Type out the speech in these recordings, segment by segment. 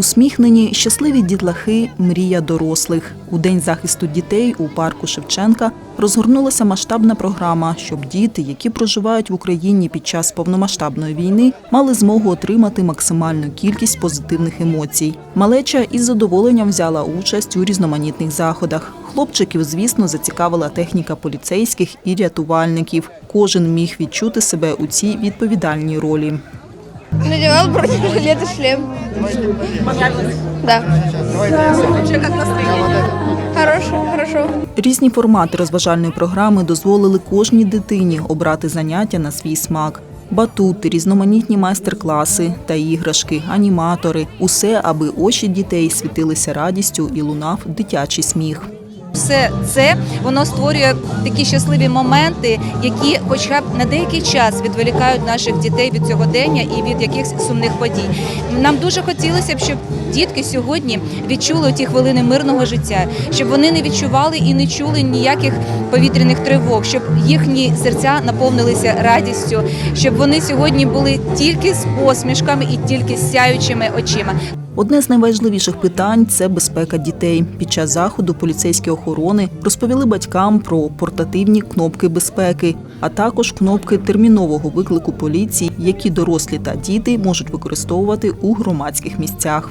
Усміхнені, щасливі дітлахи мрія дорослих. У день захисту дітей у парку Шевченка розгорнулася масштабна програма, щоб діти, які проживають в Україні під час повномасштабної війни, мали змогу отримати максимальну кількість позитивних емоцій. Малеча із задоволенням взяла участь у різноманітних заходах. Хлопчиків, звісно, зацікавила техніка поліцейських і рятувальників. Кожен міг відчути себе у цій відповідальній ролі. Надевал бронежилет и шлем. Понравилось? Да. Хорошо, хорошо. Різні формати розважальної програми дозволили кожній дитині обрати заняття на свій смак. Батути, різноманітні майстер-класи та іграшки, аніматори усе, аби очі дітей світилися радістю і лунав дитячий сміх. Все це воно створює такі щасливі моменти, які, хоча б на деякий час, відволікають наших дітей від цього дня і від якихось сумних подій. Нам дуже хотілося б, щоб дітки сьогодні відчули ті хвилини мирного життя, щоб вони не відчували і не чули ніяких повітряних тривог, щоб їхні серця наповнилися радістю, щоб вони сьогодні були тільки з посмішками і тільки з сяючими очима. Одне з найважливіших питань це безпека дітей. Під час заходу поліцейські охорони розповіли батькам про портативні кнопки безпеки, а також кнопки термінового виклику поліції, які дорослі та діти можуть використовувати у громадських місцях.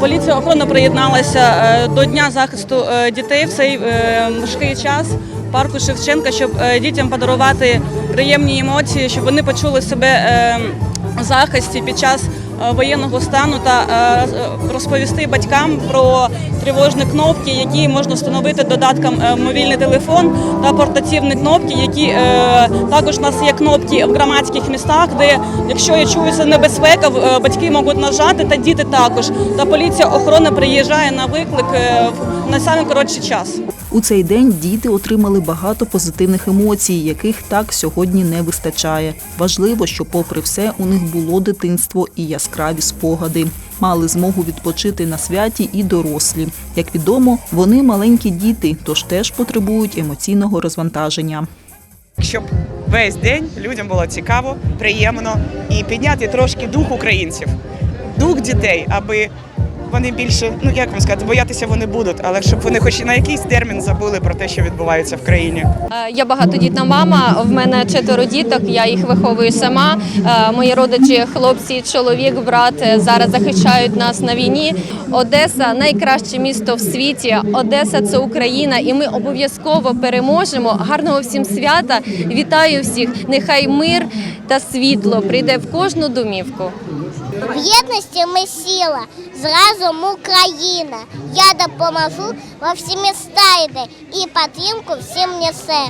Поліція охорона приєдналася е, до дня захисту е, дітей в цей е, важкий час парку Шевченка, щоб дітям подарувати приємні емоції, щоб вони почули себе в захисті під час воєнного стану та е, розповісти батькам про тривожні кнопки, які можна встановити додатком е, мобільний телефон та портативні кнопки, які е, також у нас є кнопки в громадських містах, де якщо я чуюся небезпека, е, батьки можуть нажати, та діти також. Та поліція охорони приїжджає на виклик е, в- на самий коротший час. У цей день діти отримали багато позитивних емоцій, яких так сьогодні не вистачає. Важливо, що, попри все, у них було дитинство і яскраві спогади. Мали змогу відпочити на святі і дорослі. Як відомо, вони маленькі діти, тож теж потребують емоційного розвантаження. щоб весь день людям було цікаво, приємно і підняти трошки дух українців, дух дітей, аби вони більше, ну як вам сказати, боятися вони будуть, але щоб вони хоч на якийсь термін забули про те, що відбувається в країні. Е, Я багатодітна мама. В мене четверо діток. Я їх виховую сама. Е, Мої родичі, хлопці, чоловік, брат е, зараз захищають нас на війні. Одеса найкраще місто в світі. Одеса це Україна, і ми обов'язково переможемо. Гарного всім свята. Вітаю всіх! Нехай мир та світло прийде в кожну домівку. В єдності ми сіла, з разом Україна. Я допоможу во всі міста йде і підтримку всім несе.